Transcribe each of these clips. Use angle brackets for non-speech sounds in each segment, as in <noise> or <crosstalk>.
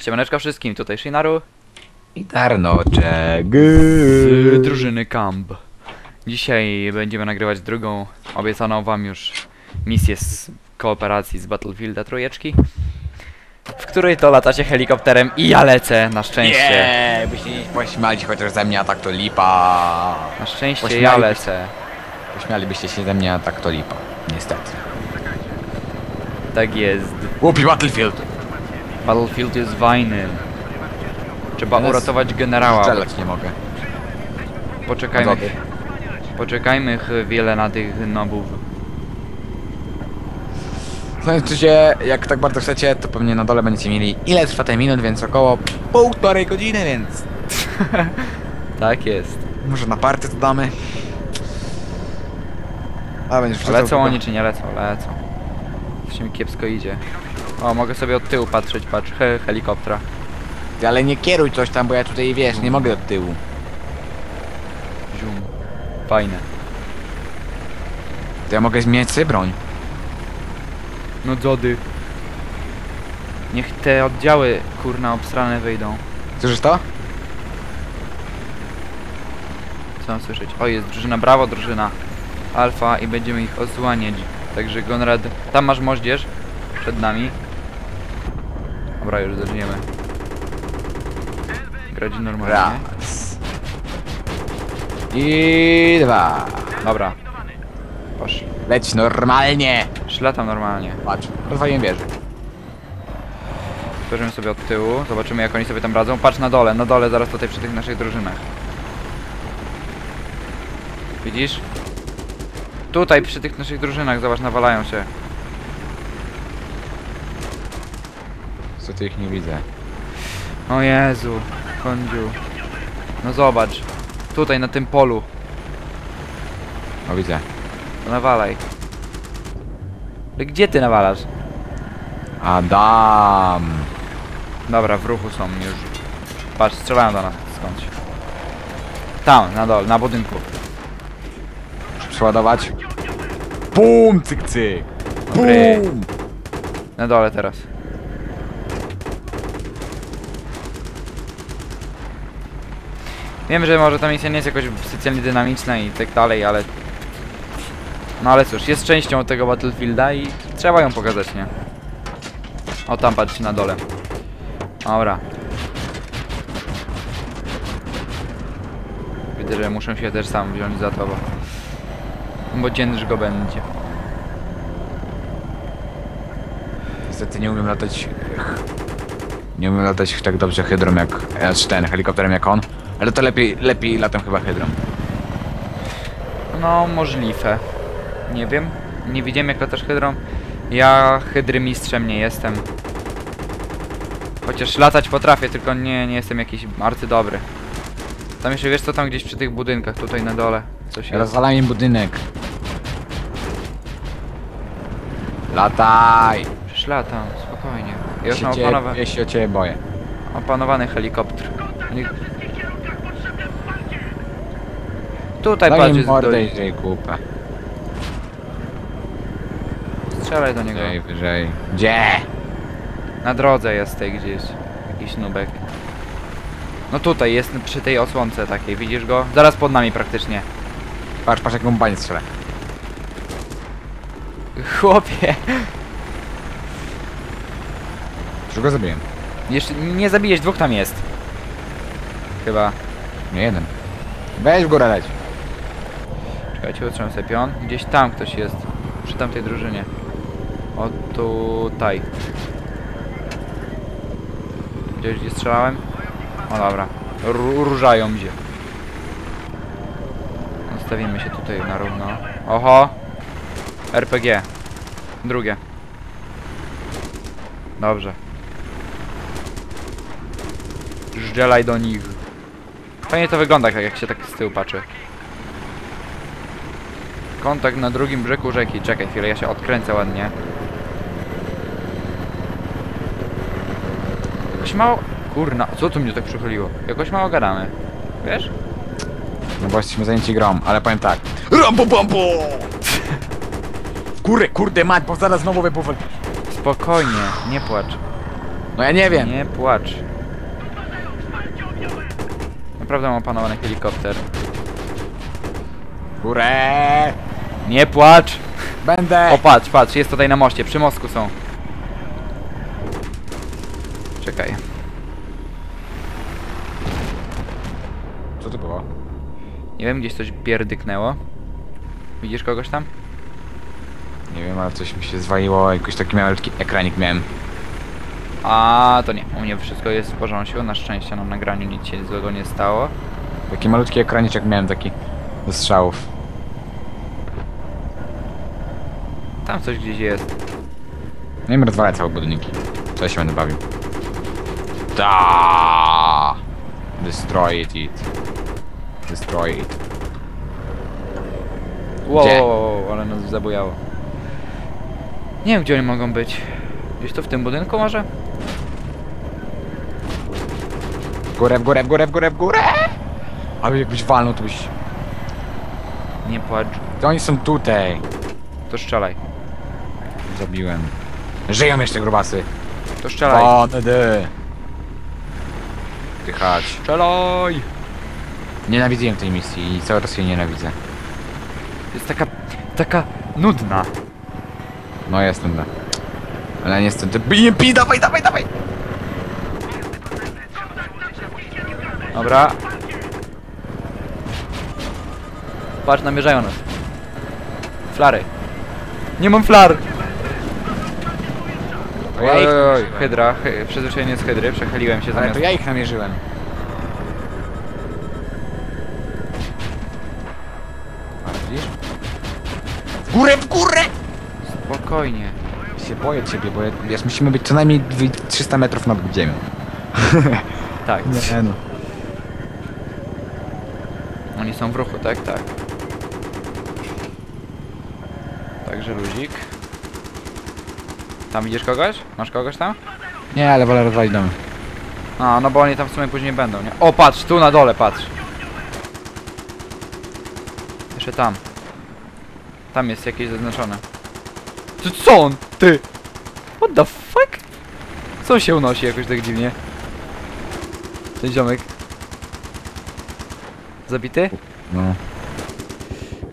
Siemaneczka wszystkim, tutaj Shinaru I Tarnoczek. z drużyny Camp. Dzisiaj będziemy nagrywać drugą, obiecaną wam już misję z kooperacji z Battlefielda trójeczki, w której to latacie helikopterem i ja lecę, na szczęście. Nie, byście nie pośmiali chociaż ze mnie, a tak to lipa. Na szczęście Pośmiali ja lecę. Pośmialibyście się ze mnie, a tak to lipa. Niestety. Tak jest. Głupi Battlefield. Battlefield jest wajny. Trzeba Teraz uratować generała. Strzelać nie mogę. Poczekajmy, Zody. poczekajmy chwilę na tych nobów. Znaczy się, jak tak bardzo chcecie, to pewnie na dole będziecie mieli ile trwa ten minut, więc około półtorej godziny, więc <laughs> Tak jest. może na party to damy. A będziesz Lecą oni czy nie lecą? Lecą. Coś mi kiepsko idzie. O, mogę sobie od tyłu patrzeć, patrz, he, helikoptera. Ty, Ale nie kieruj coś tam, bo ja tutaj wiesz, nie mogę od tyłu. Zium. Fajne. To ja mogę zmieniać sobie broń. No dzody. Niech te oddziały, kurna, obstrane wyjdą. Słyszysz to? Co mam słyszeć? O, jest drużyna, brawo drużyna. Alfa i będziemy ich osłaniać. Także Gonrad, tam masz moździerz. Przed nami. Dobra, już zaczniemy. Grać normalnie. Raz. I dwa. Dobra. Poszli. Leć normalnie. Szlatam normalnie. Patrz, rozwaliłem wieżę. Spojrzymy sobie od tyłu, zobaczymy jak oni sobie tam radzą. Patrz na dole, na dole, zaraz tutaj przy tych naszych drużynach. Widzisz? Tutaj przy tych naszych drużynach, zobacz, nawalają się. Co ty ich nie widzę. O Jezu, kądziu. No zobacz, tutaj na tym polu, O widzę. to nawalaj. Ale Gdzie ty nawalasz? Adam. Dobra, w ruchu są już. Patrz, strzelają do nas skądś. Tam, na dole, na budynku. Przeładować. Bum, cyk, cyk. Bum. Na dole teraz. Wiem, że może ta misja nie jest jakoś specjalnie dynamiczna i tak dalej, ale... No ale cóż, jest częścią tego Battlefielda i trzeba ją pokazać, nie? O, tam patrz na dole. Dobra. Widzę, że muszę się też sam wziąć za to, bo... Bo cięż go będzie. Niestety nie umiem latać... Nie umiem latać tak dobrze hydrą jak... Ten, helikopterem jak on. Ale to lepiej, lepiej latam chyba hydrą. No, możliwe. Nie wiem. Nie widziałem jak latasz hydrą. Ja hydry mistrzem nie jestem. Chociaż latać potrafię, tylko nie, nie jestem jakiś arcydobry. Tam jeszcze wiesz co tam gdzieś przy tych budynkach, tutaj na dole. Coś jest. Rozwalam im budynek. Lataj! Przecież latam, spokojnie. Ja już mam opanowa ja się o ciebie boję. opanowany helikopter. Nie... Tutaj Daj patrz, im jest mordę do... i żyj kupę. strzelaj do niego. Wyżej, wyżej. Gdzie? Na drodze jest tutaj gdzieś. Jakiś nubek. No tutaj jest przy tej osłonce takiej, widzisz go? Zaraz pod nami praktycznie. Patrz, patrz jaką banię strzelę. Chłopie! Już go zabiłem. Jeszcze nie zabijesz, dwóch tam jest. Chyba. Nie jeden. Weź w górę leć. Czekajcie, utrzymam sobie pion. Gdzieś tam ktoś jest. Przy tamtej drużynie. O tutaj. Gdzieś gdzie strzelałem? O dobra. Ró- Różają gdzie. Nastawimy się tutaj na równo. Oho! RPG. Drugie. Dobrze. Żdżelaj do nich. Fajnie to wygląda, jak się tak z tyłu patrzy. Kontakt na drugim brzegu rzeki. Czekaj chwilę, ja się odkręcę ładnie. Jakoś mało... Kurna, co tu mnie tak przychyliło? Jakoś mało gadamy. Wiesz? No bo jesteśmy zajęci grą, ale powiem tak. Rambo bambo! Kurde, kurde mać, bo zaraz znowu wybuchę. Spokojnie, nie płacz. No ja nie wiem. Nie płacz. Naprawdę mam opanowany helikopter. Górę! Nie płacz! Będę! O patrz, patrz, jest tutaj na moście, przy mostku są. Czekaj. Co to było? Nie wiem, gdzieś coś pierdyknęło. Widzisz kogoś tam? Nie wiem, ale coś mi się zwaliło, jakiś taki malutki ekranik miałem. A to nie, u mnie wszystko jest w porządku. Na szczęście na nagraniu nic się złego nie stało. Taki malutki ekraniczek miałem taki do strzałów. Tam coś gdzieś jest. No i rozwalę całe budynki. Co ja się będę bawił? Da! Destroy it, it. Destroy it. Wow, Gdzie? ale nas zabujało. Nie wiem, gdzie oni mogą być. Gdzieś tu w tym budynku może? W górę, w górę, w górę, w górę, w górę! Ale jakbyś walnął, to byś... Nie płacz. To oni są tutaj. To strzelaj. Zabiłem. Żyją jeszcze grubasy. To strzelaj. Wody. Dychać. Strzelaj! Nienawidziłem tej misji i cały czas jej nienawidzę. Jest taka, taka nudna. No jestem da. Ale niestety... BMP, dawaj, dawaj, dawaj! Dobra. Patrz, namierzają nas. Flary. Nie mam flar! To ja ich oj, hydra, hy, przyzwyczajenie z hydry, przechyliłem się Ale zamiast... to ja ich namierzyłem. A widzisz? W górę, w górę! Spokojnie. się boję ciebie, bo ja, wiesz, musimy być co najmniej dwie- 300 metrów nad ziemią. <laughs> Tak. Nie no. Oni są w ruchu, tak? Tak. Także luzik. Tam widzisz kogoś? Masz kogoś tam? Nie, ale wolę rozwalić dom. A, no bo oni tam w sumie później będą, nie? O, patrz, tu na dole, patrz. Jeszcze tam. Tam jest jakieś zaznaczone. Ty co on? Ty! What the fuck? Co się unosi jakoś tak dziwnie? Ten ziomek. Zabity? No.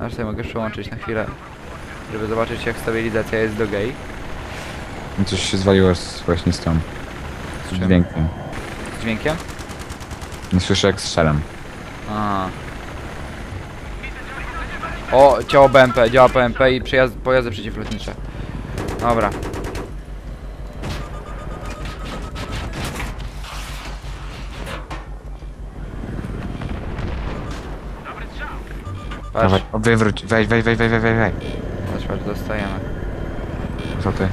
Aż sobie mogę przełączyć na chwilę. Żeby zobaczyć jak stabilizacja jest do gay. Coś się zwaliło z, właśnie z tą. Z czym? dźwiękiem. Z dźwiękiem? Nie słyszę jak strzelam. A. O, ciało BMP, działa PMP i przejazd, pojazdy przeciwlotnicze. Dobra. Patrz, Dawaj, wywróć, weź, weź, weź, weź, weź, weź. patrz, patrz, dostajemy. Co ty?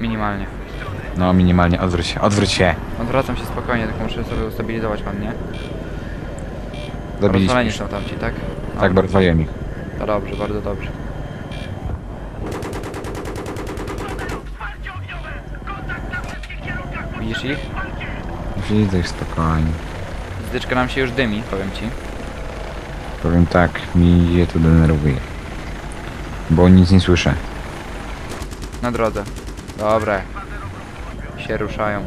Minimalnie. No, minimalnie, odwróć się, odwróć się. Odwracam się spokojnie, tylko muszę sobie ustabilizować ładnie. Zabiliśmy Rozwaleni już. są tamci, tak? Tak, bo rozwaliłem ich. To dobrze, bardzo dobrze. Widzisz ich? Widzę ich spokojnie. Zdyczka nam się już dymi, powiem ci. Powiem tak, mi je to denerwuje. Bo nic nie słyszę. Na drodze. Dobre. Się ruszają.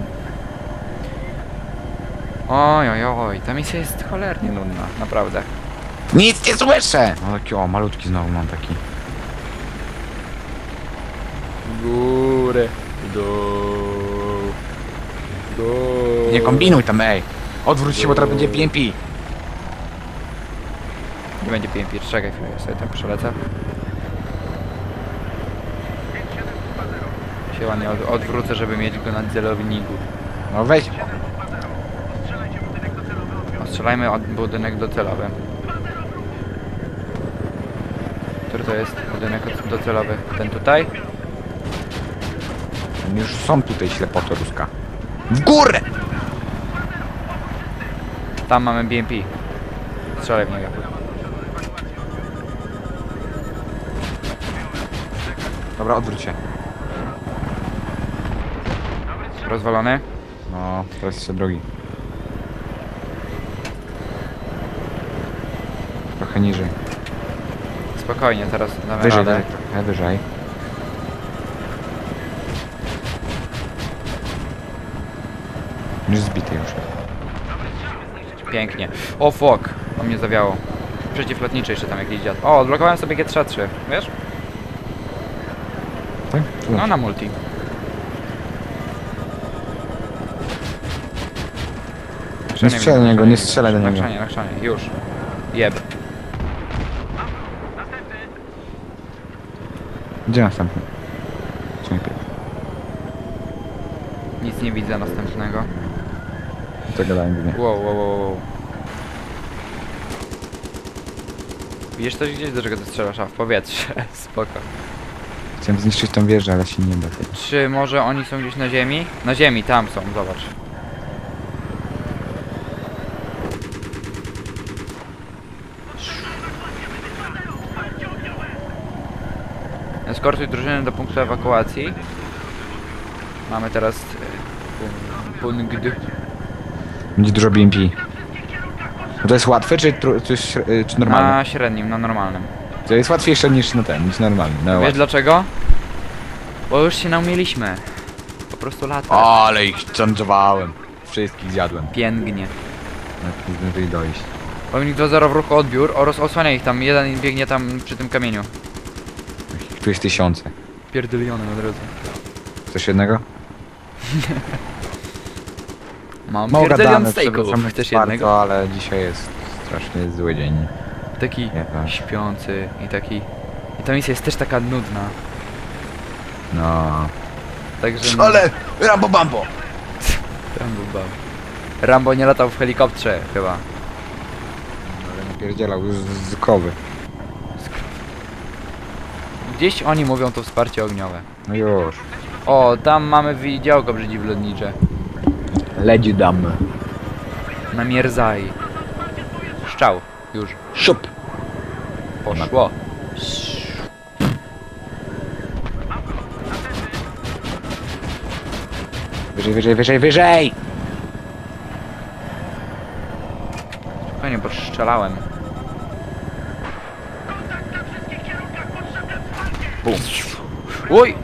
Oj, oj, oj, ta misja jest cholernie nudna, naprawdę. Nic nie słyszę! O, taki, o, malutki znowu mam taki. Górę, dół, dół. Nie kombinuj tam, ej! Odwróć się, bo teraz będzie PMP. Nie będzie PMP, czekaj chwilę, ja sobie tam przelecę. Ładnie od, odwrócę, żeby mieć go na celowniku. No weź. Ostrzelajmy od budynek docelowy. Który to jest budynek docelowy? Ten tutaj? Już są tutaj ślepoty ruska. W górę! Tam mamy BMP. Strzelaj w niego. Dobra, odwróć się. Rozwalony? No, teraz jeszcze drogi. Trochę niżej. Spokojnie, teraz damy Wyżej, radę. wyżej, trochę wyżej. Już zbity już. Pięknie. O fuck, o mnie zawiało. Przeciwlotniczy jeszcze tam jakiś dziad. O, odblokowałem sobie G33, wiesz? Tak? No na multi. Nie strzelaj do niego, nie strzelaj do niego. Nakrzanie, nakrzanie, już. Jeb. Gdzie następny? Pie- Nic nie widzę następnego. To gadałem głównie. Wow, wow, wow, wow. Widzisz coś gdzieś, do czego ty strzelasz? A, w powietrze. <laughs> Spoko. Chciałem zniszczyć tą wieżę, ale się nie da. Czy może oni są gdzieś na ziemi? Na ziemi, tam są, zobacz. Eskortuj drużynę do punktu ewakuacji. Mamy teraz e, pun- punkt. Będzie dużo BMP. To jest łatwe, czy, tru- czy, y, czy normalne? Na średnim, na normalnym. To jest łatwiejsze niż na ten, niż normalny. No Wiesz łatwiej. dlaczego? Bo już się naumieliśmy. Po prostu lata. Ale ich charge'owałem. Wszystkich zjadłem. Pięknie. Jak nie zdążyli dojść. Powinni 2-0 w ruchu odbiór oraz osłania ich tam. Jeden biegnie tam przy tym kamieniu. Tu jest tysiące. Pierdyliony na drodze. Coś jednego? <laughs> Mam Mało pierdylion gadamy, steaków. przewracamy Chcesz czwarto, jednego? ale dzisiaj jest strasznie zły dzień. Taki Nie, tak. śpiący i taki... I ta misja jest też taka nudna. No. Także... no- Ale! Rambo Bambo! <laughs> Rambo, bam. Rambo nie latał w helikopterze chyba. Ale napierdzielał z, z kowy. Gdzieś oni mówią to wsparcie ogniowe. No już. O, tam mamy widziałko przeciwlotnicze. Ledzi dam. Na Mierzai. Szczał. Już. Szup! Poszło. Wyżej, wyżej, wyżej, wyżej! Spokojnie, bo strzelałem. Bum. Oj!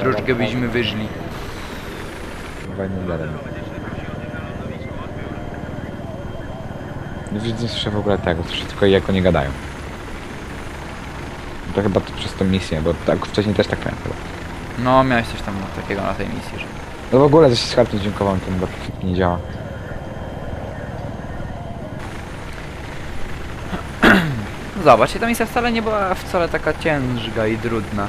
Troszkę byśmy wyżli. Fajny gadam. Nie widzę słyszę w ogóle tego, słyszę tylko jak oni gadają. To chyba to przez tą misję, bo tak wcześniej też tak miałem chyba. No, miałeś coś tam takiego na tej misji, że... No w ogóle coś z kartą dźwiękową ten Battlefield nie działa. Zobacz, ta misja wcale nie była wcale taka ciężka i trudna.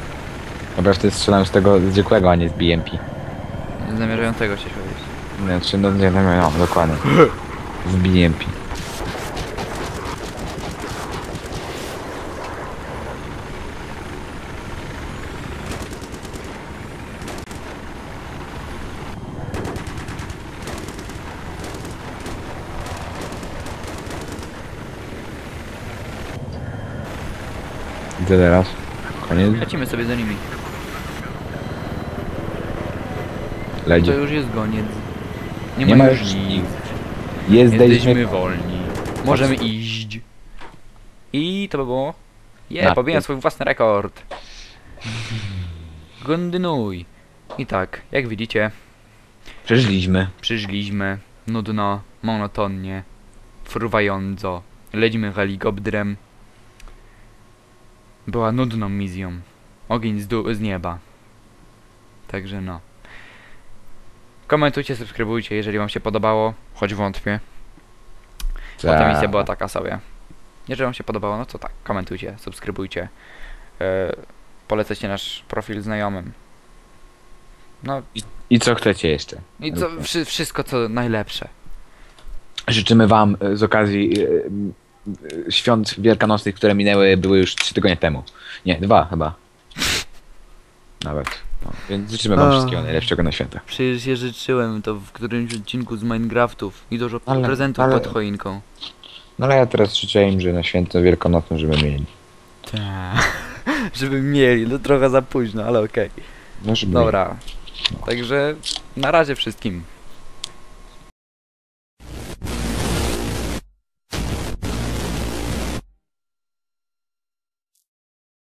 Dobra, wtedy strzelałem z tego zwykłego, a nie z BMP. Zamierzającego się powiedzieć. Nie, czy no nie, no, no dokładnie. <laughs> Z BMP. Gdzie teraz? Koniec? Lecimy sobie za nimi. To Ledzie. już jest goniec. Nie, Nie ma już nic. Jesteśmy... Jesteśmy wolni. Możemy iść. I to by było... Je, Na pobiłem ty. swój własny rekord. Kontynuuj. I tak, jak widzicie, Przeżyliśmy. przyszliśmy nudno, monotonnie, fruwająco, lecimy helikopterem. Była nudną misją. Ogień z, dół- z nieba. Także no. Komentujcie, subskrybujcie, jeżeli wam się podobało, choć wątpię. Bo ta misja była taka sobie. Jeżeli wam się podobało, no to tak, komentujcie, subskrybujcie. E, polecajcie nasz profil znajomym. No I co chcecie jeszcze? i co, wszy, wszystko co najlepsze. Życzymy wam e, z okazji e, świąt wielkanocnych, które minęły, były już 3 tygodnie temu. Nie, dwa chyba. Nawet. No, więc życzymy wam A. wszystkiego najlepszego na święta. Przecież się życzyłem to w którymś odcinku z Minecraftów i dużo Ale- prezentów ale- pod choinką. No ale ja teraz życzę im, że na święto wielkanocne, żeby mieli. Tak. <laughs> Żeby mieli, no trochę za późno, ale okej. No, żeby Dobra. Także na razie wszystkim.